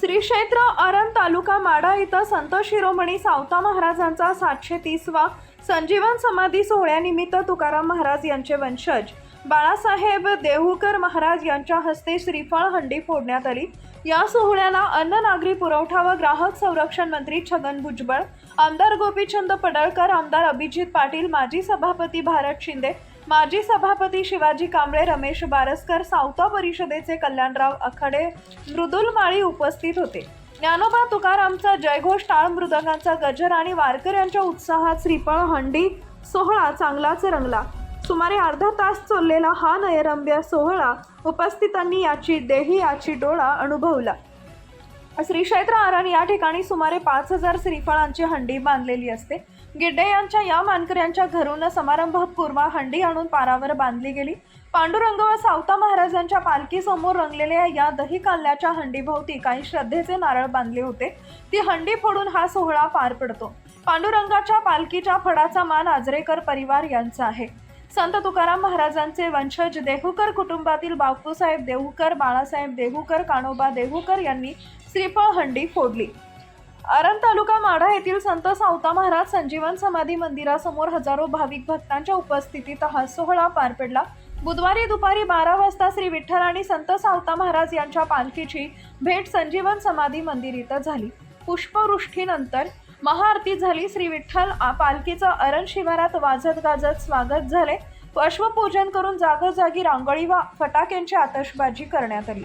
श्री क्षेत्र अरण तालुका माडा इथं संत शिरोमणी सावता महाराजांचा सातशे तीसवा संजीवन समाधी सोहळ्यानिमित्त तुकाराम महाराज यांचे वंशज. बाळासाहेब देहूकर महाराज यांच्या हस्ते श्रीफळ हंडी फोडण्यात आली. या सोहळ्याला अन्न नागरी पुरवठा व ग्राहक संरक्षण मंत्री छगन भुजबळ आमदार गोपीचंद पडळकर आमदार अभिजित पाटील माजी सभापती भारत शिंदे माजी सभापती शिवाजी कांबळे रमेश बारसकर सावता परिषदेचे कल्याणराव आखाडे मृदुल माळी उपस्थित होते. ज्ञानोबा तुकारामचा जयघोष टाळ मृदंगांचा गजर आणि वारकऱ्यांच्या उत्साहात श्रीफळ हंडी सोहळा चांगलाच रंगला. सुमारे अर्धा तास चाललेला हा नयरम्य सोहळा उपस्थितांनी याची देही याची डोळा अनुभवला. श्री क्षेत्र या ठिकाणी सुमारे पाच हजार श्रीफळांची हंडी बांधलेली असते. गिड्डे यांच्या या मानकऱ्यांच्या घरून समारंभपूर्वा हंडी आणून पारावर बांधली गेली. पांडुरंग व सावता महाराजांच्या पालखीसमोर रंगलेल्या या दही काल्याच्या हंडीभोवती काही श्रद्धेचे नारळ बांधले होते. ती हंडी फोडून हा सोहळा पार पडतो. पांडुरंगाच्या पालखीच्या फडाचा मान आजरेकर परिवार यांचा आहे. संत तुकाराम महाराजांचे वंशज देहूकर कुटुंबातील बापूसाहेब देहूकर बाळासाहेब देहूकर काणोबा देहूकर यांनी श्रीफळ हंडी फोडली. अरण तालुका माढा येथील संत सावता महाराज संजीवन समाधी मंदिरासमोर हजारो भाविक भक्तांच्या उपस्थितीत हा सोहळा पार पडला. बुधवारी दुपारी बारा वाजता श्री विठ्ठल आणि संत सावता महाराज यांच्या पालखीची भेट संजीवन समाधी मंदिर इथं झाली. पुष्पवृष्टीनंतर महाआरती झाली. श्री विठ्ठल पालखीचं अरण शिवारात वाजत गाजत स्वागत झाले. अश्वपूजन करून जागोजागी रांगोळी व फटाक्यांची आतषबाजी करण्यात आली.